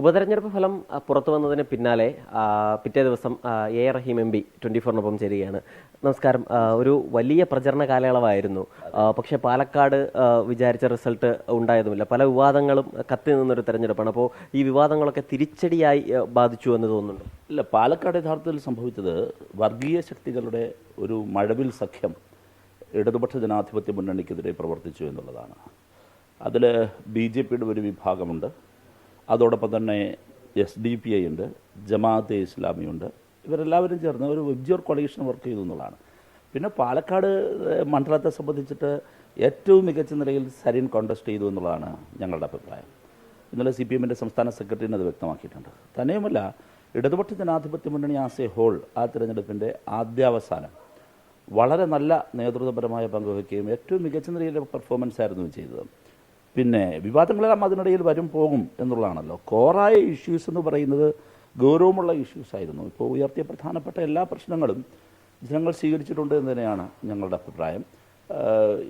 ഉപതെരഞ്ഞെടുപ്പ് ഫലം പുറത്തു വന്നതിന് പിന്നാലെ പിറ്റേ ദിവസം A Rahim M P twenty ഫോറിനൊപ്പം ചേരുകയാണ്. നമസ്കാരം. ഒരു വലിയ പ്രചരണ കാലയളവായിരുന്നു. പക്ഷേ പാലക്കാട് വിചാരിച്ച റിസൾട്ട് ഉണ്ടായതുമില്ല. പല വിവാദങ്ങളും കത്തി നിന്നൊരു തെരഞ്ഞെടുപ്പാണ്. അപ്പോൾ ഈ വിവാദങ്ങളൊക്കെ തിരിച്ചടിയായി ബാധിച്ചു എന്ന് തോന്നുന്നുണ്ട്? ഇല്ല പാലക്കാട് യഥാർത്ഥത്തിൽ സംഭവിച്ചത് വർഗീയ ശക്തികളുടെ ഒരു മഴവിൽ സഖ്യം ഇടതുപക്ഷ ജനാധിപത്യ മുന്നണിക്കെതിരെ പ്രവർത്തിച്ചു എന്നുള്ളതാണ്. അതിൽ ബി ജെ പിയുടെ ഒരു വിഭാഗമുണ്ട്. അതോടൊപ്പം തന്നെ എസ് ഡി പി ഐ ഉണ്ട് ജമാഅത്തെ ഇസ്ലാമി ഉണ്ട്. ഇവരെല്ലാവരും ചേർന്ന് ഒരു വെബ്ജിയർ കൊളീഷൻ വർക്ക് ചെയ്തു എന്നുള്ളതാണ്. പിന്നെ പാലക്കാട് മണ്ഡലത്തെ സംബന്ധിച്ചിട്ട് ഏറ്റവും മികച്ച നിലയിൽ സരിൻ കോണ്ടസ്റ്റ് ചെയ്തു എന്നുള്ളതാണ് ഞങ്ങളുടെ അഭിപ്രായം. ഇന്നലെ സി പി എമ്മിന്റെ സംസ്ഥാന സെക്രട്ടറിന് അത് വ്യക്തമാക്കിയിട്ടുണ്ട്. തന്നെയുമല്ല ഇടതുപക്ഷ ജനാധിപത്യ മുന്നണി ആസ് എ ഹോൾ ആ തിരഞ്ഞെടുപ്പിന്റെ ആദ്യാവസാനം വളരെ നല്ല നേതൃത്വപരമായ പങ്കുവയ്ക്കുകയും ഏറ്റവും മികച്ച നിലയിലെ പെർഫോമൻസ് ആയിരുന്നു ചെയ്തത്. പിന്നെ വിവാദങ്ങളെല്ലാം അതിനിടയിൽ വരും പോകും എന്നുള്ളതാണല്ലോ. കോറായ ഇഷ്യൂസ് എന്ന് പറയുന്നത് ഗൗരവമുള്ള ഇഷ്യൂസ് ആയിരുന്നു. ഇപ്പോൾ ഉയർത്തിയ പ്രധാനപ്പെട്ട എല്ലാ പ്രശ്നങ്ങളും ജനങ്ങൾ സ്വീകരിച്ചിട്ടുണ്ട് എന്ന് തന്നെയാണ് ഞങ്ങളുടെ അഭിപ്രായം.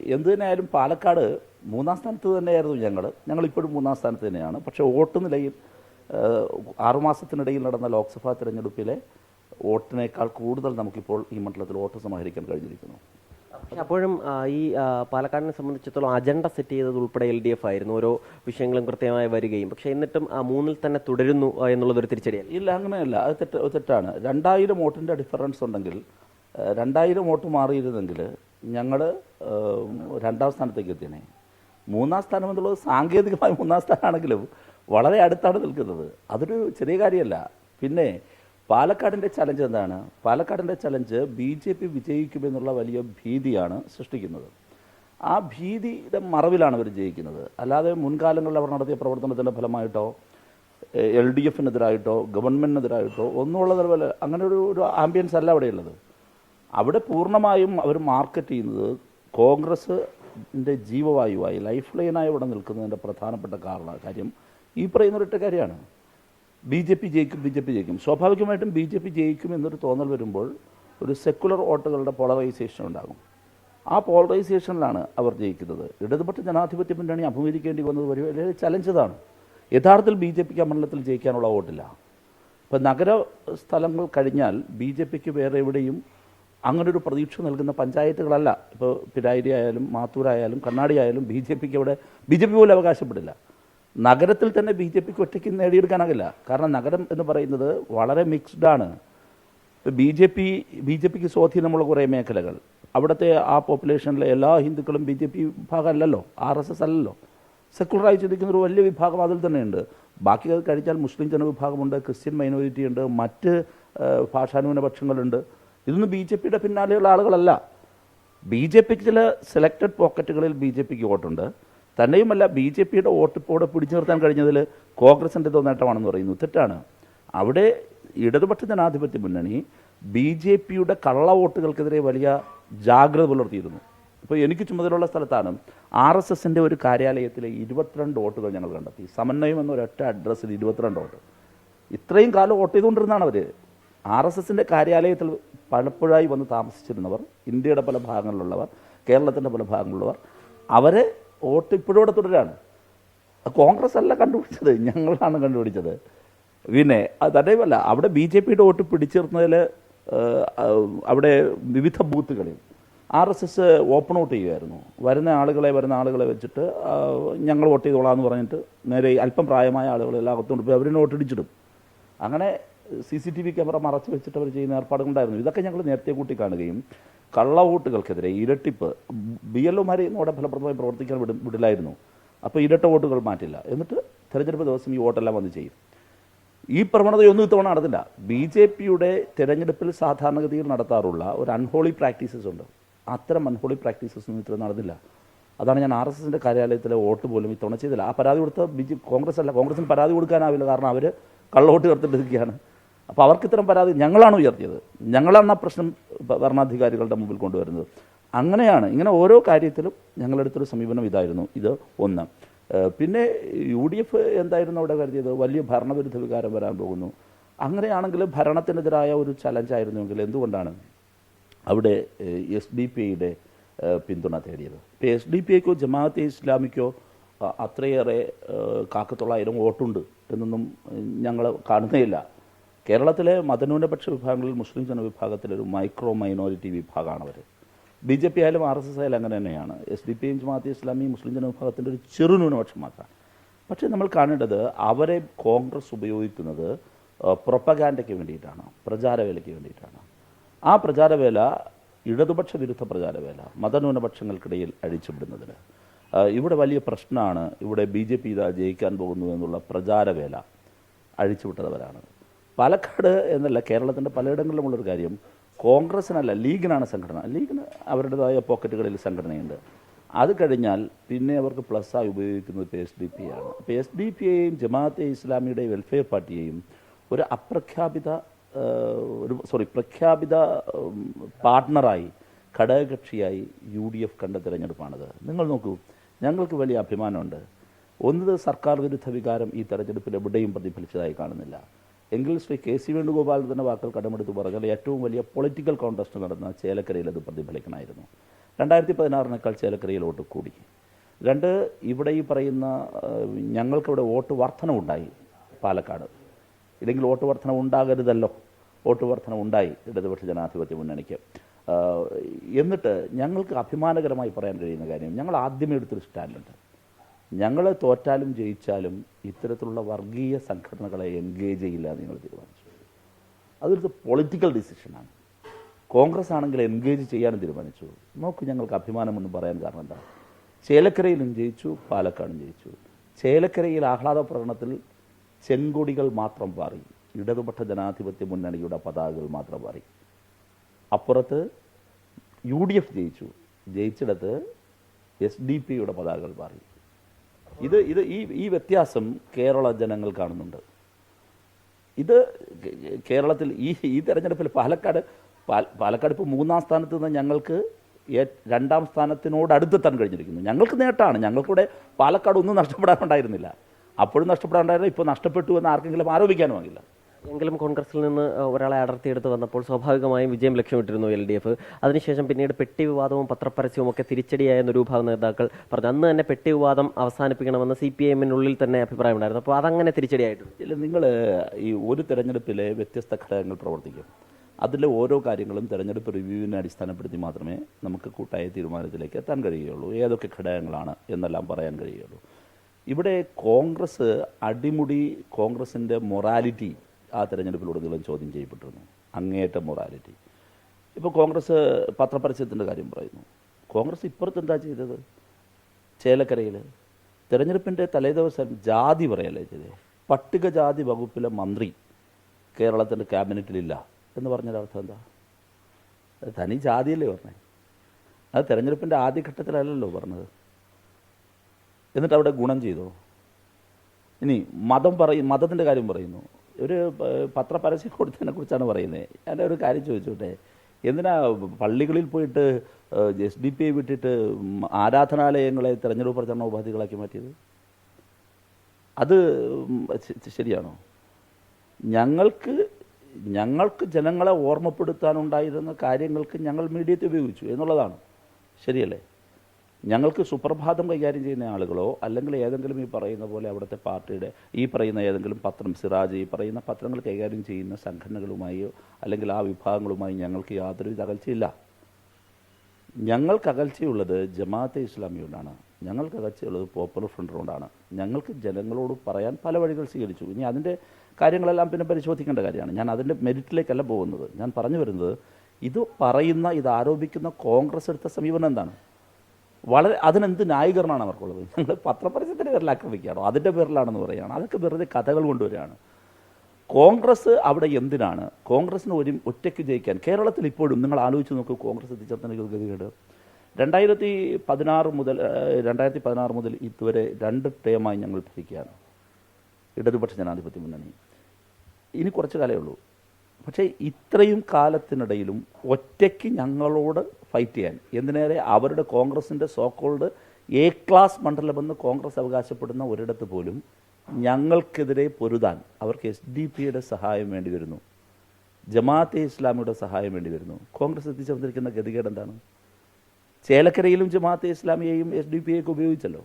എന്തു തന്നെയായാലും പാലക്കാട് മൂന്നാം സ്ഥാനത്ത് തന്നെയായിരുന്നു ഞങ്ങൾ. ഞങ്ങളിപ്പോഴും മൂന്നാം സ്ഥാനത്ത് തന്നെയാണ്. പക്ഷേ വോട്ട് നിലയിൽ ആറുമാസത്തിനിടയിൽ നടന്ന ലോക്സഭാ തിരഞ്ഞെടുപ്പിലെ വോട്ടിനേക്കാൾ കൂടുതൽ നമുക്കിപ്പോൾ ഈ മണ്ഡലത്തിൽ വോട്ട് സമാഹരിക്കാൻ കഴിഞ്ഞിരിക്കുന്നു. അപ്പോഴും ഈ പാലക്കാടിനെ സംബന്ധിച്ചിടത്തോളം അജണ്ട സെറ്റ് ചെയ്തത് ഉൾപ്പെടെ എൽ ഡി എഫ് ആയിരുന്നു. ഓരോ വിഷയങ്ങളും കൃത്യമായി വരികയും. പക്ഷേ എന്നിട്ടും മൂന്നിൽ തന്നെ തുടരുന്നു എന്നുള്ളത് ഒരു തിരിച്ചടിയല്ല. ഇല്ല അങ്ങനെയല്ല. അത് തെറ്റ് തെറ്റാണ്. രണ്ടായിരം വോട്ടിന്റെ ഡിഫറൻസ് ഉണ്ടെങ്കിൽ രണ്ടായിരം വോട്ട് മാറിയിരുന്നെങ്കിൽ ഞങ്ങൾ രണ്ടാം സ്ഥാനത്തേക്ക് എത്തിയനെ. മൂന്നാം സ്ഥാനം എന്നുള്ളത് സാങ്കേതികമായി മൂന്നാം സ്ഥാനമാണെങ്കിലും വളരെ അടുത്താണ് നിൽക്കുന്നത്. അതൊരു ചെറിയ കാര്യമല്ല. പിന്നെ പാലക്കാടിന്റെ ചലഞ്ച് എന്താണ്? പാലക്കാടിന്റെ ചലഞ്ച് ബി ജെ പി വിജയിക്കുമെന്നുള്ള വലിയ ഭീതിയാണ് സൃഷ്ടിക്കുന്നത്. ആ ഭീതിയുടെ മറവിലാണ് അവർ ജയിക്കുന്നത്. അല്ലാതെ മുൻകാലങ്ങളിൽ അവർ നടത്തിയ പ്രവർത്തനത്തിന്റെ ഫലമായിട്ടോ എൽ ഡി എഫിനെതിരായിട്ടോ ഗവൺമെന്റിനെതിരായിട്ടോ ഒന്നുമുള്ള നിലവിൽ അങ്ങനെ ഒരു ഒരു ആംബിയൻസ് അല്ല അവിടെയുള്ളത്. അവിടെ പൂർണമായും അവർ മാർക്കറ്റ് ചെയ്യുന്നത് കോൺഗ്രസിന്റെ ജീവവായുവായി ലൈഫ് ലൈനായി ഇവിടെ നിൽക്കുന്നതിന്റെ പ്രധാനപ്പെട്ട കാരണം കാര്യം ഈ പറയുന്ന കാര്യമാണ്. ബി ജെ പി ജയിക്കും ബി ജെ പി ജയിക്കും. സ്വാഭാവികമായിട്ടും ബി ജെ പി ജയിക്കും എന്നൊരു തോന്നൽ വരുമ്പോൾ ഒരു സെക്കുലർ വോട്ടുകളുടെ പോളറൈസേഷൻ ഉണ്ടാകും. ആ പോളറൈസേഷനിലാണ് അവർ ജയിക്കുന്നത്. ഇടതുപക്ഷ ജനാധിപത്യ മുന്നണി അഭിമുഖീകരിക്കേണ്ടി വന്നത് വരും അല്ലെങ്കിൽ ചലഞ്ചതാണ് യഥാർത്ഥത്തിൽ ബി ജെ പിക്ക് മണ്ഡലത്തിൽ ജയിക്കാനുള്ള വോട്ടില്ല. ഇപ്പം നഗര സ്ഥലങ്ങൾ കഴിഞ്ഞാൽ ബി ജെ പിക്ക് വേറെ എവിടെയും അങ്ങനൊരു പ്രതീക്ഷ നൽകുന്ന പഞ്ചായത്തുകളല്ല. ഇപ്പോൾ പിരായിരി ആയാലും മാത്തൂരായാലും കണ്ണാടി ആയാലും ബി ജെ പിക്ക് അവിടെ ബി ജെ പി പോലും അവകാശപ്പെടില്ല. നഗരത്തിൽ തന്നെ ബി ജെ പിക്ക് ഒറ്റയ്ക്ക് നേടിയെടുക്കാനാകില്ല. കാരണം നഗരം എന്ന് പറയുന്നത് വളരെ മിക്സ്ഡ് ആണ്. B J P B J പിക്ക് സ്വാധീനമുള്ള കുറേ മേഖലകൾ. അവിടുത്തെ ആ പോപ്പുലേഷനിലെ എല്ലാ ഹിന്ദുക്കളും ബി ജെ പി വിഭാഗമല്ലല്ലോ ആർ എസ് എസ് അല്ലല്ലോ. സെക്കുലറായി ചിന്തിക്കുന്ന ഒരു വലിയ വിഭാഗം അതിൽ തന്നെയുണ്ട്. ബാക്കി അത് കഴിച്ചാൽ മുസ്ലിം ജനവിഭാഗമുണ്ട് ക്രിസ്ത്യൻ മൈനോറിറ്റി ഉണ്ട് മറ്റ് ഭാഷാന്യൂനപക്ഷങ്ങളുണ്ട് ഇതൊന്നും ബി ജെ പിയുടെ പിന്നാലെയുള്ള ആളുകളല്ല. ബി ജെ പിക്ക് ചില സെലക്റ്റഡ് പോക്കറ്റുകളിൽ ബി ജെ പിക്ക് വോട്ടുണ്ട്. തന്നെയുമല്ല ബി ജെ പിയുടെ വോട്ട് ഇപ്പോൾ പിടിച്ചു നിർത്താൻ കഴിഞ്ഞതിൽ കോൺഗ്രസിന്റെ നേട്ടമാണെന്ന് പറയുന്നു. തെറ്റാണ്. അവിടെ ഇടതുപക്ഷ ജനാധിപത്യ മുന്നണി ബി ജെ പിയുടെ കള്ള വോട്ടുകൾക്കെതിരെ വലിയ ജാഗ്രത പുലർത്തിയിരുന്നു. ഇപ്പോൾ എനിക്ക് ചുമതലയുള്ള സ്ഥലത്താണ് ആർ എസ് എസിന്റെ ഒരു കാര്യാലയത്തിലെ ഇരുപത്തിരണ്ട് വോട്ടുകൾ ഞങ്ങൾ കണ്ടെത്തി. സമന്വയം എന്ന ഒരൊറ്റ അഡ്രസ്സിൽ ഇരുപത്തിരണ്ട് വോട്ട്. ഇത്രയും കാലം വോട്ട് ചെയ്തുകൊണ്ടിരുന്നാണ് അവർ ആർ എസ് എസിന്റെ കാര്യാലയത്തിൽ പലപ്പോഴായി വന്ന് താമസിച്ചിരുന്നവർ ഇന്ത്യയുടെ പല ഭാഗങ്ങളിലുള്ളവർ കേരളത്തിന്റെ പല ഭാഗങ്ങളിലുള്ളവർ അവരെ വോട്ട് ഇപ്പോഴും ഇവിടെ തുടരാണ്. കോൺഗ്രസ് അല്ല കണ്ടുപിടിച്ചത്. ഞങ്ങളാണ് കണ്ടുപിടിച്ചത്. പിന്നെ അത് അവിടെ ബി ജെ പിയുടെ വോട്ട് പിടിച്ചിരുന്നതിൽ അവിടെ വിവിധ ബൂത്തുകളിൽ R S S open out ചെയ്യുമായിരുന്നു. വരുന്ന ആളുകളെ വരുന്ന ആളുകളെ വെച്ചിട്ട് ഞങ്ങൾ വോട്ട് ചെയ്തോളാം എന്ന് പറഞ്ഞിട്ട് നേരെ അല്പം പ്രായമായ ആളുകളെല്ലാം അകത്തോണ്ട് പോയി അവരെ വോട്ടിടിച്ചിടും. അങ്ങനെ C C T V camera മറച്ചു വെച്ചിട്ട് അവർ ചെയ്യുന്ന ഏർപ്പാടുകളുണ്ടായിരുന്നു. ഇതൊക്കെ ഞങ്ങൾ നേരത്തെ കൂട്ടി കാണുകയും കള്ള വോട്ടുകൾക്കെതിരെ ഇരട്ടിപ്പ് ബി എൽ ഒമാരെ അവിടെ ഫലപ്രദമായി പ്രവർത്തിക്കാൻ വിടും വിടില്ലായിരുന്നു. അപ്പോൾ ഇരട്ട വോട്ടുകൾ മാറ്റില്ല. എന്നിട്ട് തെരഞ്ഞെടുപ്പ് ദിവസം ഈ വോട്ടെല്ലാം വന്ന് ചെയ്യും. ഈ പ്രവണതയൊന്നും ഇത്തവണ നടന്നില്ല. ബി ജെ പിയുടെ തെരഞ്ഞെടുപ്പിൽ സാധാരണഗതിയിൽ നടത്താറുള്ള ഒരു അൺഹോളി പ്രാക്ടീസസ് ഉണ്ട്. അത്തരം അൺഹോളി പ്രാക്ടീസസ് ഒന്നും ഇത്ര നടന്നില്ല. അതാണ് ഞാൻ ആർ എസ് എസിന്റെ കാര്യാലയത്തിലെ വോട്ട് പോലും ഇത്തവണ ചെയ്തില്ല ആ പരാതി കൊടുത്ത ബി കോൺഗ്രസ് അല്ല കോൺഗ്രസിന് പരാതി കൊടുക്കാനാവില്ല. കാരണം അവർ കള്ളവോട്ട് ചേർത്തിട്ടിരിക്കുകയാണ്. അപ്പോൾ അവർക്ക് ഇത്തരം പരാതി ഞങ്ങളാണ് ഉയർത്തിയത്. ഞങ്ങളാണ് ആ പ്രശ്നം ഭരണാധികാരികളുടെ മുമ്പിൽ കൊണ്ടുവരുന്നത്. അങ്ങനെയാണ് ഇങ്ങനെ ഓരോ കാര്യത്തിലും ഞങ്ങളെടുത്തൊരു സമീപനം ഇതായിരുന്നു. ഇത് ഒന്ന്. പിന്നെ യു ഡി എഫ് എന്തായിരുന്നു അവിടെ കരുതിയത്? വലിയ ഭരണവിരുദ്ധ വികാരം വരാൻ പോകുന്നു. അങ്ങനെയാണെങ്കിൽ ഭരണത്തിനെതിരായ ഒരു ചലഞ്ചായിരുന്നുവെങ്കിൽ എന്തുകൊണ്ടാണ് അവിടെ എസ് ഡി പി ഐയുടെ പിന്തുണ തേടിയത്? ഇപ്പോൾ എസ് ഡി പി ഐക്കോ ജമാഅത്തെ ഇസ്ലാമിക്കോ അത്രയേറെ കാക്കത്തൊള്ളായിരം വോട്ടുണ്ട് എന്നൊന്നും ഞങ്ങൾ കാണുന്നേയില്ല. കേരളത്തിലെ മതന്യൂനപക്ഷ വിഭാഗങ്ങളിൽ മുസ്ലിം ജനവിഭാഗത്തിലെ ഒരു മൈക്രോ മൈനോറിറ്റി വിഭാഗമാണ് അവർ. ബി ജെ പി ആയാലും ആർ എസ് എസ് ആയാലും അങ്ങനെ തന്നെയാണ്. എസ് ഡി പി എം ജമാഅത്തെ ഇസ്ലാമി മുസ്ലിം ജനവിഭാഗത്തിന്റെ ഒരു ചെറു ന്യൂനപക്ഷം മാത്രമാണ് പക്ഷേ നമ്മൾ കാണേണ്ടത് അവരെ കോൺഗ്രസ് ഉപയോഗിക്കുന്നത് പ്രൊപ്പഗാൻഡയ്ക്ക് വേണ്ടിയിട്ടാണ് പ്രചാരവേലയ്ക്ക് വേണ്ടിയിട്ടാണ്. ആ പ്രചാരവേല ഇടതുപക്ഷ വിരുദ്ധ പ്രചാരവേല മതന്യൂനപക്ഷങ്ങൾക്കിടയിൽ അഴിച്ചുവിടുന്നതിന്. ഇവിടെ വലിയ പ്രശ്നമാണ് ഇവിടെ ബി ജെ പി ഇതാ ജയിക്കാൻ പോകുന്നു എന്നുള്ള പ്രചാരവേല അഴിച്ചുവിട്ടവരാണ് പാലക്കാട് എന്നല്ല കേരളത്തിന്റെ പലയിടങ്ങളിലുമുള്ളൊരു കാര്യം കോൺഗ്രസ്സിനല്ല ലീഗിനാണ് സംഘടന. ലീഗിന് അവരുടേതായ പോക്കറ്റുകളിൽ സംഘടനയുണ്ട്. അത് കഴിഞ്ഞാൽ പിന്നെ അവർക്ക് പ്ലസ്സായി ഉപയോഗിക്കുന്നത് ഇപ്പോൾ എസ് ഡി പി ആണ്. അപ്പോൾ എസ് ഡി പിയെയും ജമാഅത്തെ ഇസ്ലാമിയുടെ വെൽഫെയർ പാർട്ടിയെയും ഒരു അപ്രഖ്യാപിത ഒരു സോറി പ്രഖ്യാപിത പാർട്ട്ണറായി ഘടകകക്ഷിയായി യു ഡി എഫ് കണ്ട തിരഞ്ഞെടുപ്പാണിത്. നിങ്ങൾ നോക്കൂ ഞങ്ങൾക്ക് വലിയ അഭിമാനമുണ്ട്. ഒന്നത് സർക്കാർ വിരുദ്ധ വികാരം ഈ തെരഞ്ഞെടുപ്പിൽ എവിടെയും പ്രതിഫലിച്ചതായി കാണുന്നില്ല. എങ്കിൽ ശ്രീ കെ സി വേണുഗോപാൽ തന്നെ വാക്കുകൾ കടമെടുത്ത് പറഞ്ഞാൽ ഏറ്റവും വലിയ പൊളിറ്റിക്കൽ കോൺടസ്റ്റ് നടന്ന ചേലക്കരയിൽ അത് പ്രതിഫലിക്കണമായിരുന്നു. രണ്ടായിരത്തി പതിനാറിനേക്കാൾ ചേലക്കരയിൽ വോട്ട് കൂടി. രണ്ട് ഇവിടെ ഈ പറയുന്ന ഞങ്ങൾക്കിവിടെ വോട്ട് വർധനമുണ്ടായി പാലക്കാട്. ഇല്ലെങ്കിൽ വോട്ട് വർധന ഉണ്ടാകരുതല്ലോ. വോട്ട് വർധന ഉണ്ടായി. ഇടതുപക്ഷ ജനാധിപത്യ മുന്നണിക്ക്. എന്നിട്ട് ഞങ്ങൾക്ക് അഭിമാനകരമായി പറയാൻ കഴിയുന്ന കാര്യം ഞങ്ങൾ ആദ്യമേ എടുത്തൊരു സ്റ്റാൻഡുണ്ട്. ഞങ്ങൾ തോറ്റാലും ജയിച്ചാലും ഇത്തരത്തിലുള്ള വർഗീയ സംഘടനകളെ എൻഗേജ് ചെയ്യില്ല എന്ന് ഞങ്ങൾ തീരുമാനിച്ചു. അതൊരു പൊളിറ്റിക്കൽ ഡിസിഷനാണ് കോൺഗ്രസ് ആണെങ്കിൽ എൻഗേജ് ചെയ്യാനും തീരുമാനിച്ചു. നോക്കൂ ഞങ്ങൾക്ക് അഭിമാനമൊന്നും പറയാൻ കാരണം എന്താ? ചേലക്കരയിലും ജയിച്ചു പാലക്കാടും ജയിച്ചു. ചേലക്കരയിൽ ആഹ്ലാദ പ്രകടനത്തിൽ ചെങ്കൊടികൾ മാത്രം പാറി ഇടതുപക്ഷ ജനാധിപത്യ മുന്നണിയുടെ പതാകകൾ മാത്രം പാറി അപ്പുറത്ത് യു ഡി എഫ് ജയിച്ചു. ജയിച്ചിടത്ത് എസ് ഡി പിയുടെ പതാകകൾ പാറി ഇത് ഇത് ഈ ഈ വ്യത്യാസം കേരള ജനങ്ങൾ കാണുന്നുണ്ട്. ഇത് കേരളത്തിൽ ഈ ഈ തെരഞ്ഞെടുപ്പിൽ പാലക്കാട് പാലക്കാട് ഇപ്പോൾ മൂന്നാം സ്ഥാനത്ത് നിന്ന് ഞങ്ങൾക്ക് രണ്ടാം സ്ഥാനത്തിനോട് അടുത്തെത്താൻ കഴിഞ്ഞിരിക്കുന്നു. ഞങ്ങൾക്ക് നേട്ടമാണ് ഞങ്ങൾക്കിവിടെ പാലക്കാട് ഒന്നും നഷ്ടപ്പെടാനുണ്ടായിരുന്നില്ല. അപ്പോഴും നഷ്ടപ്പെടാനുണ്ടായിരുന്നില്ല ഇപ്പോൾ നഷ്ടപ്പെട്ടു എന്ന് ആർക്കെങ്കിലും ആരോപിക്കാനുമാകില്ല എങ്കിലും കോൺഗ്രസിൽ നിന്ന് ഒരാളെ അടർത്തിയെടുത്ത് വന്നപ്പോൾ സ്വാഭാവികമായും വിജയം ലക്ഷ്യമിട്ടിരുന്നു എൽ ഡി എഫ്. അതിനുശേഷം പിന്നീട് പെട്ടി വിവാദവും പത്രപരസ്യവും ഒക്കെ തിരിച്ചടിയായെന്ന് ഒരു വിഭാഗം നേതാക്കൾ പറഞ്ഞു. അന്ന് തന്നെ പെട്ടി വിവാദം അവസാനിപ്പിക്കണമെന്ന് സി പി എമ്മിനുള്ളിൽ തന്നെ അഭിപ്രായമുണ്ടായിരുന്നു. അപ്പോൾ അതങ്ങനെ തിരിച്ചടിയായിട്ടുണ്ട്. ഇല്ല നിങ്ങൾ ഈ ഒരു തെരഞ്ഞെടുപ്പിലെ വ്യത്യസ്ത ഘടകങ്ങൾ പ്രവർത്തിക്കും. അതിലെ ഓരോ കാര്യങ്ങളും തെരഞ്ഞെടുപ്പ് റിവ്യൂവിനെ അടിസ്ഥാനപ്പെടുത്തി മാത്രമേ നമുക്ക് കൂട്ടായ തീരുമാനത്തിലേക്ക് എത്താൻ കഴിയുകയുള്ളൂ. ഏതൊക്കെ ഘടകങ്ങളാണ് എന്നെല്ലാം പറയാൻ കഴിയുള്ളൂ ഇവിടെ കോൺഗ്രസ് അടിമുടി കോൺഗ്രസിന്റെ മൊറാലിറ്റി ആ തെരഞ്ഞെടുപ്പിലുടനീളം ചോദ്യം ചെയ്യപ്പെട്ടിരുന്നു. അങ്ങേയറ്റം മൊറാലിറ്റി ഇപ്പോൾ കോൺഗ്രസ് പത്രപരസ്യത്തിന്റെ കാര്യം പറയുന്നു. കോൺഗ്രസ് ഇപ്പുറത്ത് എന്താ ചെയ്തത്? ചേലക്കരയിൽ തെരഞ്ഞെടുപ്പിന്റെ തലേദിവസം ജാതി പറയല്ലേ ചെയ്തേ? പട്ടികജാതി വകുപ്പിലെ മന്ത്രി കേരളത്തിന്റെ ക്യാബിനറ്റിലില്ല എന്ന് പറഞ്ഞൊരു അർത്ഥം എന്താ? തനി ജാതിയല്ലേ പറഞ്ഞേ? അത് തെരഞ്ഞെടുപ്പിന്റെ ആദ്യഘട്ടത്തിലല്ലല്ലോ പറഞ്ഞത്. എന്നിട്ട് അവിടെ ഗുണം ചെയ്തോ? ഇനി മതം പറയും മതത്തിന്റെ കാര്യം പറയുന്നു. ഒരു പത്രപരസ്യം കൊടുത്തതിനെ കുറിച്ചാണ് പറയുന്നത്. ഞാൻ ഒരു കാര്യം ചോദിച്ചോട്ടെ? എന്തിനാ പള്ളികളിൽ പോയിട്ട് എസ് ഡി പി ഐ വിട്ടിട്ട് ആരാധനാലയങ്ങളെ തെരഞ്ഞെടുപ്പ് പ്രചരണ ഉപാധികളാക്കി മാറ്റിയത്? അത് ശരിയാണോ? ഞങ്ങൾക്ക് ഞങ്ങൾക്ക് ജനങ്ങളെ ഓർമ്മപ്പെടുത്താനുണ്ടായിരുന്ന കാര്യങ്ങൾക്ക് ഞങ്ങൾ മീഡിയത്തെ ഉപയോഗിച്ചു എന്നുള്ളതാണ്. ശരിയല്ലേ? ഞങ്ങൾക്ക് സുപ്രഭാതം കൈകാര്യം ചെയ്യുന്ന ആളുകളോ അല്ലെങ്കിൽ ഏതെങ്കിലും ഈ പറയുന്ന പോലെ അവിടുത്തെ പാർട്ടിയുടെ ഈ പറയുന്ന ഏതെങ്കിലും പത്രം സിറാജ് ഈ പറയുന്ന പത്രങ്ങൾ കൈകാര്യം ചെയ്യുന്ന സംഘടനകളുമായോ അല്ലെങ്കിൽ ആ വിഭാഗങ്ങളുമായി ഞങ്ങൾക്ക് യാതൊരു അകൽച്ചയില്ല. ഞങ്ങൾക്ക് അകൽച്ചയുള്ളത് ജമാഅത്തെ ഇസ്ലാമിയോടാണ് ഞങ്ങൾക്ക് അകൽച്ചയുള്ളത് പോപ്പുലർ ഫ്രണ്ടിനോടാണ് ഞങ്ങൾക്ക് ജനങ്ങളോട് പറയാൻ പല വഴികൾ സ്വീകരിച്ചു. ഇനി അതിന്റെ കാര്യങ്ങളെല്ലാം പിന്നെ പരിശോധിക്കേണ്ട കാര്യമാണ്. ഞാൻ അതിന്റെ മെരിറ്റിലേക്കല്ല പോകുന്നത്. ഞാൻ പറഞ്ഞു വരുന്നത് ഇത് പറയുന്ന ഇത് ആരോപിക്കുന്ന കോൺഗ്രസ് എടുത്ത സമീപനം എന്താണ്? വളരെ അതിനെന്ത് ന്യായീകരണമാണ് അവർക്കുള്ളത്? ഞങ്ങൾ പത്രപരസ്യത്തിന്റെ പേരിൽ ആക്രമിക്കുകയാണോ? അതിന്റെ പേരിലാണെന്ന് പറയുകയാണ്. അതൊക്കെ വെറുതെ കഥകൾ കൊണ്ടുവരികയാണ്. കോൺഗ്രസ് അവിടെ എന്തിനാണ്? കോൺഗ്രസിന് ഒരു ഒറ്റയ്ക്ക് ജയിക്കാൻ കേരളത്തിൽ ഇപ്പോഴും നിങ്ങൾ ആലോചിച്ച് നോക്കൂ കോൺഗ്രസ് എത്തിച്ചേർന്ന ഗതികേട്. രണ്ടായിരത്തി പതിനാറ് മുതൽ രണ്ടായിരത്തി പതിനാറ് മുതൽ ഇതുവരെ രണ്ട് ടേമായി ഞങ്ങൾ ഭരിക്കുകയാണ്. ഇടതുപക്ഷ ജനാധിപത്യ മുന്നണി. ഇനി കുറച്ച് കാലമേ ഉള്ളൂ. പക്ഷേ ഇത്രയും കാലത്തിനിടയിലും ഒറ്റയ്ക്ക് ഞങ്ങളോട് ഫൈറ്റ് ചെയ്യാൻ എന്തിനേറെ അവരുടെ കോൺഗ്രസിന്റെ സോക്കോൾഡ് എ ക്ലാസ് മണ്ഡലമെന്ന് കോൺഗ്രസ് അവകാശപ്പെടുന്ന ഒരിടത്ത് പോലും ഞങ്ങൾക്കെതിരെ പൊരുതാൻ അവർക്ക് എസ് ഡി പിയുടെ സഹായം വേണ്ടി വരുന്നു. ജമാഅത്തെ ഇസ്ലാമിയുടെ സഹായം വേണ്ടി വരുന്നു. കോൺഗ്രസ് എത്തിച്ചേർന്നിരിക്കുന്ന ഗതികേട് എന്താണ്? ചേലക്കരയിലും ജമാഅത്തെ ഇസ്ലാമിയെയും എസ് ഡി പി ഒക്കെ ഉപയോഗിച്ചല്ലോ.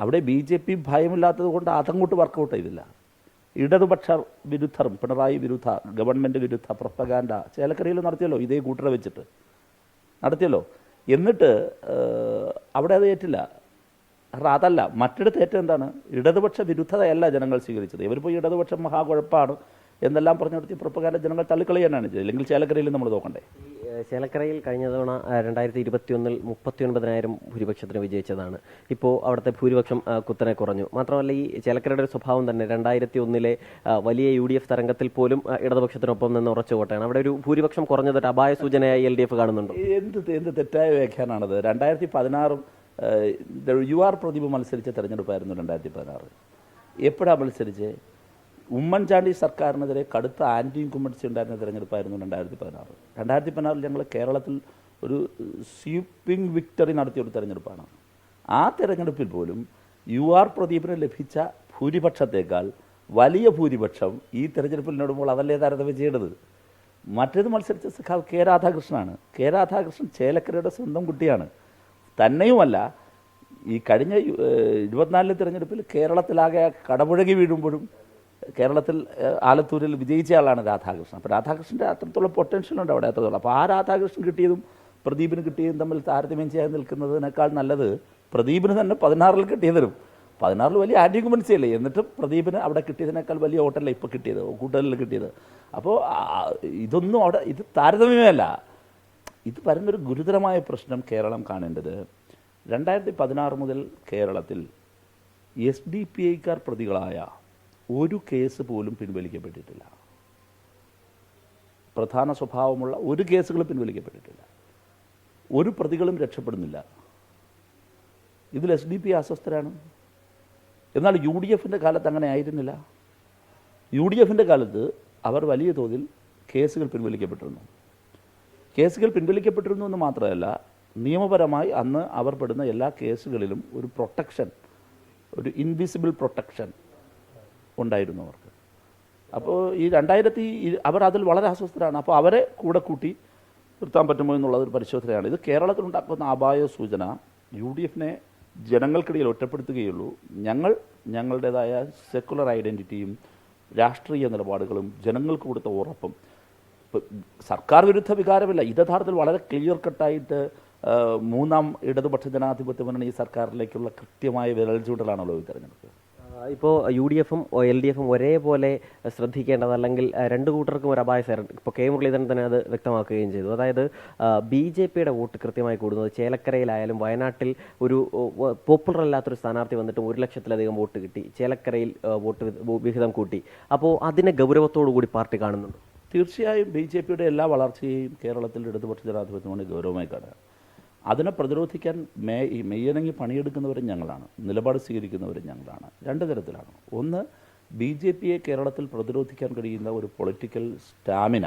അവിടെ ബി ജെ പി ഭയമില്ലാത്തത് കൊണ്ട് അതങ്ങോട്ട് വർക്കൗട്ട് ചെയ്തില്ല. ഇടതുപക്ഷ വിരുദ്ധർ പിണറായി വിരുദ്ധ ഗവൺമെന്റ് വിരുദ്ധ പ്രൊപ്പഗാൻഡ ചേലക്കരയിൽ നടത്തിയല്ലോ ഇതേ കൂട്ടരെ വെച്ചിട്ട്. നടത്തിയല്ലോ. എന്നിട്ട് അവിടെ അത് ഏറ്റില്ല. അതല്ല മറ്റിടത്ത് ഏറ്റവും എന്താണ്? ഇടതുപക്ഷ വിരുദ്ധതയല്ല ജനങ്ങൾ സ്വീകരിച്ചത്. പോയി ഇടതുപക്ഷം മഹാകുഴപ്പമാണ് എന്നെല്ലാം പറഞ്ഞു കൊടുത്ത് പ്രൊപ്പഗാൻഡ ജനങ്ങൾ തള്ളിക്കളയാനാണ് ചെയ്തത്. അല്ലെങ്കിൽ ചേലക്കരയിൽ നമ്മൾ നോക്കണ്ടേ. ചേലക്കരയിൽ കഴിഞ്ഞ തവണ രണ്ടായിരത്തി ഇരുപത്തി ഒന്നിൽ മുപ്പത്തി ഒൻപതിനായിരം ഭൂരിപക്ഷത്തിന് വിജയിച്ചതാണ്. ഇപ്പോൾ അവിടുത്തെ ഭൂരിപക്ഷം കുത്തനെ കുറഞ്ഞു. മാത്രമല്ല ഈ ചേലക്കരയുടെ ഒരു സ്വഭാവം തന്നെ രണ്ടായിരത്തി ഒന്നിലെ വലിയ യു ഡി എഫ് തരംഗത്തിൽ പോലും ഇടതുപക്ഷത്തിനൊപ്പം നിന്ന് ഉറച്ചു കോട്ടയാണ് അവിടെ ഒരു ഭൂരിപക്ഷം കുറഞ്ഞത് ഒരു അപായ സൂചനയായി എൽ ഡി എഫ് കാണുന്നുണ്ട്? എന്ത് എന്ത് തെറ്റായ വ്യാഖ്യാനാണത്? രണ്ടായിരത്തി പതിനാറും യു ആർ പ്രദീപ് മത്സരിച്ച തെരഞ്ഞെടുപ്പായിരുന്നു രണ്ടായിരത്തി പതിനാറ് എപ്പോഴാണ് മത്സരിച്ച്? ഉമ്മൻചാണ്ടി സർക്കാരിനെതിരെ കടുത്ത ആന്റി ഇൻകുമ്പൻസി ഉണ്ടായിരുന്ന തെരഞ്ഞെടുപ്പായിരുന്നു രണ്ടായിരത്തി പതിനാറ് രണ്ടായിരത്തി പതിനാറിൽ ഞങ്ങൾ കേരളത്തിൽ ഒരു സ്വീപ്പിംഗ് വിക്ടറി നടത്തിയ ഒരു തെരഞ്ഞെടുപ്പാണ്. ആ തെരഞ്ഞെടുപ്പിൽ പോലും യു ആർ പ്രദീപിന് ലഭിച്ച ഭൂരിപക്ഷത്തേക്കാൾ വലിയ ഭൂരിപക്ഷം ഈ തെരഞ്ഞെടുപ്പിൽ നേടുമ്പോൾ അതല്ലേ താരതമ്യം ചെയ്യേണ്ടത്? മറ്റേത് മത്സരിച്ച സഖാവ് കെ രാധാകൃഷ്ണനാണ്. കെ രാധാകൃഷ്ണൻ ചേലക്കരയുടെ സ്വന്തം കുട്ടിയാണ്. തന്നെയുമല്ല ഈ കഴിഞ്ഞ ഇരുപത്തിനാലിലെ തിരഞ്ഞെടുപ്പിൽ കേരളത്തിലാകെ കടപുഴകി വീഴുമ്പോഴും കേരളത്തിൽ ആലത്തൂരിൽ വിജയിച്ച ആളാണ് രാധാകൃഷ്ണൻ. അപ്പോൾ രാധാകൃഷ്ണന്റെ അത്രത്തോളം പൊട്ടൻഷ്യൽ ഉണ്ട് അവിടെ അത്രത്തോളം. അപ്പോൾ ആ രാധാകൃഷ്ണൻ കിട്ടിയതും പ്രദീപിന് കിട്ടിയതും തമ്മിൽ താരതമ്യം ചെയ്യാൻ നിൽക്കുന്നതിനേക്കാൾ നല്ലത് പ്രദീപിന് തന്നെ പതിനാറിൽ കിട്ടിയതിനും പതിനാറിൽ വലിയ ആന്റി ഇൻകുമ്പൻസി അല്ലേ? എന്നിട്ടും പ്രദീപിന് അവിടെ കിട്ടിയതിനേക്കാൾ വലിയ വോട്ടല്ല ഇപ്പോൾ കിട്ടിയത് കൂട്ടലിൽ കിട്ടിയത്. അപ്പോൾ ഇതൊന്നും അവിടെ ഇത് താരതമ്യമല്ല. ഇത് വരുന്നൊരു ഗുരുതരമായ പ്രശ്നം കേരളം കാണേണ്ടത്. രണ്ടായിരത്തി പതിനാറ് മുതൽ കേരളത്തിൽ എസ് ഡി പി ഐക്കാർ പ്രതികളായ ഒരു കേസ് പോലും പിൻവലിക്കപ്പെട്ടിട്ടില്ല. പ്രധാന സ്വഭാവമുള്ള ഒരു കേസുകളും പിൻവലിക്കപ്പെട്ടിട്ടില്ല. ഒരു പ്രതികളും രക്ഷപ്പെടുന്നില്ല. ഇതിൽ എസ് ഡി പി അസ്വസ്ഥരാണ്. എന്നാൽ യു ഡി എഫിന്റെ കാലത്ത് അങ്ങനെ ആയിരുന്നില്ല. യു ഡി എഫിന്റെ കാലത്ത് അവർ വലിയ തോതിൽ കേസുകൾ പിൻവലിക്കപ്പെട്ടിരുന്നു. കേസുകൾ പിൻവലിക്കപ്പെട്ടിരുന്നു എന്ന് മാത്രമല്ല നിയമപരമായി അന്ന് അവർ പെടുന്ന എല്ലാ കേസുകളിലും ഒരു പ്രൊട്ടക്ഷൻ ഒരു ഇൻവിസിബിൾ പ്രൊട്ടക്ഷൻ ഉണ്ടായിരുന്നു അവർക്ക് അപ്പോൾ ഈ രണ്ടായിരത്തി അവർ അതിൽ വളരെ അസ്വസ്ഥരാണ്. അപ്പോൾ അവരെ കൂടെ കൂട്ടി നിർത്താൻ പറ്റുമോ എന്നുള്ളതൊരു പരിശോധനയാണ്. ഇത് കേരളത്തിൽ ഉണ്ടാക്കുന്ന അപായ സൂചന യു ഡി എഫിനെ ജനങ്ങൾക്കിടയിൽ ഒറ്റപ്പെടുത്തുകയുള്ളൂ. ഞങ്ങൾ ഞങ്ങളുടേതായ സെക്കുലർ ഐഡന്റിറ്റിയും രാഷ്ട്രീയ നിലപാടുകളും ജനങ്ങൾക്ക് കൊടുത്ത ഉറപ്പും സർക്കാർ വിരുദ്ധ വികാരമില്ല. ഇത് യഥാർത്ഥത്തിൽ വളരെ ക്ലിയർ കട്ടായിട്ട് മൂന്നാം ഇടതുപക്ഷ ജനാധിപത്യ മുന്നണി സർക്കാരിലേക്കുള്ള കൃത്യമായ വിരൽ ചൂണ്ടലാണല്ലോ ഈ തെരഞ്ഞെടുപ്പ്. ഇപ്പോൾ യു ഡി എഫും എൽ ഡി എഫും ഒരേപോലെ ശ്രദ്ധിക്കേണ്ടത് അല്ലെങ്കിൽ രണ്ട് കൂട്ടർക്കും ഒരു അപായ സൈറൻ ഇപ്പോൾ കെ മുരളീധരൻ തന്നെ അത് വ്യക്തമാക്കുകയും ചെയ്തു. അതായത് ബി ജെ പിയുടെ വോട്ട് കൃത്യമായി കൂടുന്നത് ചേലക്കരയിലായാലും വയനാട്ടിൽ ഒരു പോപ്പുലർ അല്ലാത്തൊരു സ്ഥാനാർത്ഥി വന്നിട്ടും ഒരു ലക്ഷത്തിലധികം വോട്ട് കിട്ടി. ചേലക്കരയിൽ വോട്ട് വിഹിതം കൂട്ടി. അപ്പോൾ അതിനെ ഗൗരവത്തോടു കൂടി പാർട്ടി കാണുന്നുണ്ട്? തീർച്ചയായും ബി ജെ പിയുടെ എല്ലാ വളർച്ചയെയും കേരളത്തിൽ ഇടതുപക്ഷ ജനാധിപത്യമാണ് ഗൗരവമായി കാണുക. അതിനെ പ്രതിരോധിക്കാൻ മേ മെയ്യനങ്ങി പണിയെടുക്കുന്നവരും ഞങ്ങളാണ്. നിലപാട് സ്വീകരിക്കുന്നവരും ഞങ്ങളാണ്. രണ്ട് തരത്തിലാണ്. ഒന്ന് ബി ജെ പിയെ കേരളത്തിൽ പ്രതിരോധിക്കാൻ കഴിയുന്ന ഒരു പൊളിറ്റിക്കൽ സ്റ്റാമിന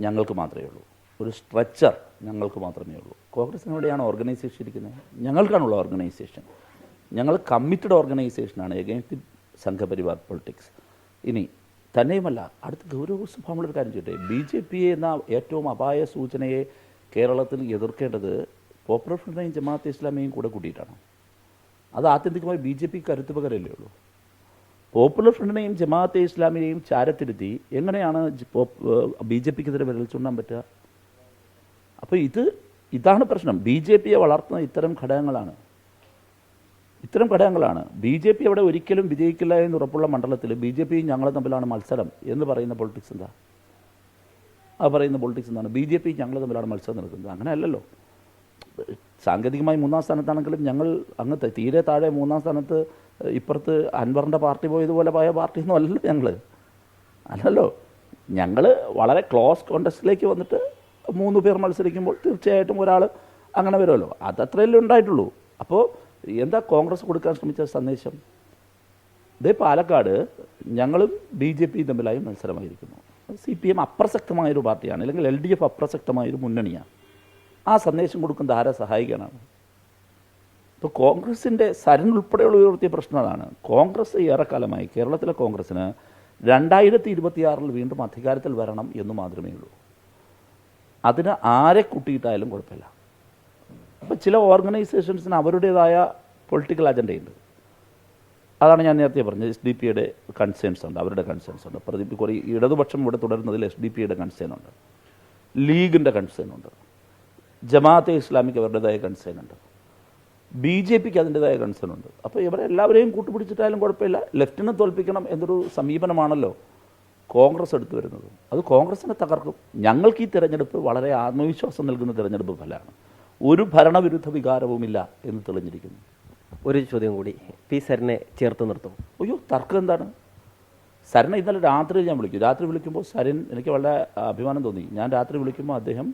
ഞങ്ങൾക്ക് മാത്രമേ ഉള്ളൂ. ഒരു സ്ട്രക്ചർ ഞങ്ങൾക്ക് മാത്രമേ ഉള്ളൂ. കോൺഗ്രസിന് എവിടെയാണ് ഓർഗനൈസേഷൻ ഇരിക്കുന്നത് ഞങ്ങൾക്കാണുള്ള ഓർഗനൈസേഷൻ. ഞങ്ങൾ കമ്മിറ്റഡ് ഓർഗനൈസേഷനാണ് എഗൈൻസ്റ്റ് സംഘപരിവാർ പൊളിറ്റിക്സ്. ഇനി തന്നെയുമല്ല അടുത്ത ഗൗരവ സ്വഭാവമുള്ളൊരു കാര്യം ചെയ്യട്ടെ. ബി ജെ പി എന്ന ഏറ്റവും അപായ സൂചനയെ കേരളത്തിൽ എതിർക്കേണ്ടത് പോപ്പുലർ ഫ്രണ്ടിനെയും ജമാഅത്ത് ഇസ്ലാമിയെയും കൂടെ കൂട്ടിയിട്ടാണ്. അത് ആത്യന്തികമായി ബി ജെ പി കരുത്ത് പകരല്ലേ ഉള്ളൂ. പോപ്പുലർ ഫ്രണ്ടിനെയും ജമാഅത്തെ ഇസ്ലാമിനെയും ചാരത്തിരുത്തി എങ്ങനെയാണ് ബി ജെ പിക്കെതിരെ വിരൽ ചൂണ്ടാൻ പറ്റുക? അപ്പോൾ ഇത് ഇതാണ് പ്രശ്നം. ബി ജെ പിയെ വളർത്തുന്ന ഇത്തരം ഘടകങ്ങളാണ്. ഇത്തരം ഘടകങ്ങളാണ്. ബി ജെ പി അവിടെ ഒരിക്കലും വിജയിക്കില്ല എന്ന് ഉറപ്പുള്ള മണ്ഡലത്തിൽ ബി ജെ പിയും ഞങ്ങളും തമ്മിലാണ് മത്സരം എന്ന് പറയുന്ന പൊളിറ്റിക്സ് എന്താ? ആ പറയുന്ന പൊളിറ്റിക്സ് എന്നാണ് ബി ജെ പി ഞങ്ങൾ തമ്മിലാണ് മത്സരം നടക്കുന്നത്. അങ്ങനെ അല്ലല്ലോ സാങ്കേതികമായി മൂന്നാം സ്ഥാനത്താണെങ്കിലും ഞങ്ങൾ അങ്ങ് തീരെ താഴെ മൂന്നാം സ്ഥാനത്ത് ഇപ്പുറത്ത് അൻവറിന്റെ പാർട്ടി പോയതുപോലെ പോയ പാർട്ടി ഒന്നും അല്ലല്ലോ ഞങ്ങൾ അല്ലല്ലോ. ഞങ്ങൾ വളരെ ക്ലോസ് കോണ്ടസ്റ്റിലേക്ക് വന്നിട്ട് മൂന്ന് പേർ മത്സരിക്കുമ്പോൾ തീർച്ചയായിട്ടും ഒരാൾ അങ്ങനെ വരുമല്ലോ. അതത്രയല്ലേ ഉണ്ടായിട്ടുള്ളൂ. അപ്പോൾ എന്താ കോൺഗ്രസ് കൊടുക്കാൻ ശ്രമിച്ച സന്ദേശം? ഇതേ പാലക്കാട് ഞങ്ങളും ബി ജെ പിയും തമ്മിലായി മത്സരമായിരിക്കുന്നു. സി പി എം അപ്രസക്തമായൊരു പാർട്ടിയാണ് അല്ലെങ്കിൽ എൽ ഡി എഫ് അപ്രസക്തമായൊരു മുന്നണിയാണ്. ആ സന്ദേശം കൊടുക്കുന്നത് ആരെ സഹായിക്കാനാണ്? ഇപ്പോൾ കോൺഗ്രസിന്റെ സരൺ ഉൾപ്പെടെയുള്ള ഉയർത്തിയ പ്രശ്നം അതാണ് കോൺഗ്രസ് ഏറെക്കാലമായി കേരളത്തിലെ കോൺഗ്രസ്സിന് രണ്ടായിരത്തി ഇരുപത്തിയാറിൽ വീണ്ടും അധികാരത്തിൽ വരണം എന്ന് മാത്രമേ ഉള്ളൂ. അതിന് ആരെ കൂട്ടിയിട്ടായാലും കുഴപ്പമില്ല. അപ്പോൾ ചില ഓർഗനൈസേഷൻസിന് അവരുടേതായ പൊളിറ്റിക്കൽ അജണ്ടയുണ്ട്. അതാണ് ഞാൻ നേരത്തെ പറഞ്ഞത്. എസ് ഡി പിയുടെ കൺസേൺസ് ഉണ്ട് അവരുടെ കൺസേൺസ് ഉണ്ട്. പ്രതി കുറേ ഇടതുപക്ഷം ഇവിടെ തുടരുന്നതിൽ എസ് ഡി പിയുടെ കൺസേൺ ഉണ്ട്. ലീഗിന്റെ കൺസേൺ ഉണ്ട്. ജമാഅത്തെ ഇസ്ലാമിക്ക് അവരുടേതായ കൺസേൺ ഉണ്ട്. ബി ജെ പിക്ക് അതിന്റെതായ കൺസേൺ ഉണ്ട്. അപ്പോൾ ഇവരെ എല്ലാവരെയും കൂട്ടുപിടിച്ചിട്ടായാലും കുഴപ്പമില്ല. ലെഫ്റ്റിനെ തോൽപ്പിക്കണം എന്നൊരു സമീപനമാണല്ലോ കോൺഗ്രസ് എടുത്തു വരുന്നത്. അത് കോൺഗ്രസിനെ തകർക്കും. ഞങ്ങൾക്ക് ഈ തിരഞ്ഞെടുപ്പ് വളരെ ആത്മവിശ്വാസം നൽകുന്ന തിരഞ്ഞെടുപ്പ് ഫലമാണ്. ഒരു ഭരണവിരുദ്ധ വികാരവുമില്ല എന്ന് തെളിഞ്ഞിരിക്കുന്നു. ഒരു ചോദ്യം കൂടി. പി സരിനെ ചേർത്ത് നിർത്തും. അയ്യോ തർക്കം എന്താണ്? സരനെ ഇന്നലെ രാത്രി ഞാൻ വിളിക്കും. രാത്രി വിളിക്കുമ്പോൾ സരൻ എനിക്ക് വളരെ അഭിമാനം തോന്നി. ഞാൻ രാത്രി വിളിക്കുമ്പോൾ അദ്ദേഹം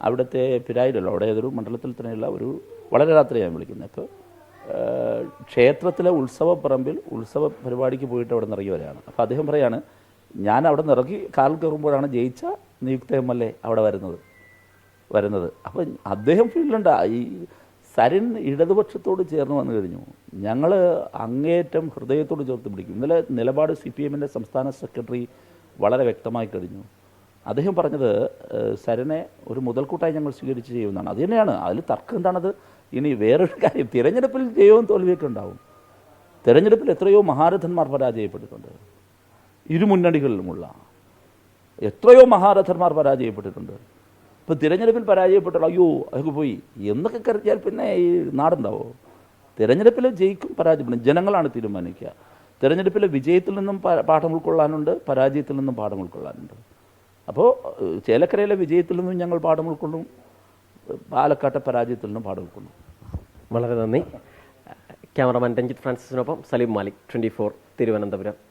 അവിടുത്തെ പിരായിലല്ലോ അവിടെ ഏതൊരു മണ്ഡലത്തിൽ തന്നെയുള്ള ഒരു വളരെ രാത്രി ഞാൻ വിളിക്കുന്നത്. അപ്പോൾ ക്ഷേത്രത്തിലെ ഉത്സവ പറമ്പിൽ ഉത്സവ പരിപാടിക്ക് പോയിട്ട് അവിടെ നിന്ന് ഇറങ്ങി വരികയാണ്. അപ്പോൾ അദ്ദേഹം പറയാണ് ഞാൻ അവിടെ ഇറങ്ങി കാൽ കയറുമ്പോഴാണ് ജയിച്ച നിയുക്ത എം എൽ എ അവിടെ വരുന്നത് വരുന്നത്. അപ്പം അദ്ദേഹം ഫീൽഡുണ്ട്. ഈ സരിൻ ഇടതുപക്ഷത്തോട് ചേർന്ന് വന്നു കഴിഞ്ഞു. ഞങ്ങൾ അങ്ങേയറ്റം ഹൃദയത്തോട് ചേർത്ത് പിടിക്കും. ഇന്നലെ നിലപാട് സി പി എമ്മിന്റെ സംസ്ഥാന സെക്രട്ടറി വളരെ വ്യക്തമായി കഴിഞ്ഞു. അദ്ദേഹം പറഞ്ഞത് സരനെ ഒരു മുതൽക്കൂട്ടായി ഞങ്ങൾ സ്വീകരിച്ച് ചെയ്യുമെന്നാണ്. അത് തന്നെയാണ്. അതിൽ തർക്കം എന്താണത്? ഇനി വേറൊരു കാര്യം. തിരഞ്ഞെടുപ്പിൽ ജയവും തോൽവിയൊക്കെ ഉണ്ടാവും. തിരഞ്ഞെടുപ്പിൽ എത്രയോ മഹാരഥന്മാർ പരാജയപ്പെട്ടിട്ടുണ്ട്. ഇരു മുന്നണികളിലുമുള്ള എത്രയോ മഹാരഥന്മാർ പരാജയപ്പെട്ടിട്ടുണ്ട്. ഇപ്പോൾ തിരഞ്ഞെടുപ്പിൽ പരാജയപ്പെട്ടുള്ള അയ്യോ അതൊക്കെ പോയി. എന്നൊക്കെ കരുതിയാൽ പിന്നെ ഈ നാടുണ്ടാവോ തിരഞ്ഞെടുപ്പിൽ ജയിക്കും പരാജയപ്പെടും. ജനങ്ങളാണ് തീരുമാനിക്കുക. തിരഞ്ഞെടുപ്പിലെ വിജയത്തിൽ നിന്നും പാഠം ഉൾക്കൊള്ളാനുണ്ട് പരാജയത്തിൽ നിന്നും പാഠം ഉൾക്കൊള്ളാനുണ്ട്. അപ്പോൾ ചേലക്കരയിലെ വിജയത്തിൽ നിന്നും ഞങ്ങൾ പാഠം ഉൾക്കൊള്ളും പാലക്കാട്ടെ പരാജയത്തിൽ നിന്നും പാഠം ഉൾക്കൊള്ളും. വളരെ നന്ദി. ക്യാമറമാൻ രഞ്ജിത്ത് ഫ്രാൻസിസിനൊപ്പം സലീം മാലിക് ട്വന്റി ഫോർ തിരുവനന്തപുരം.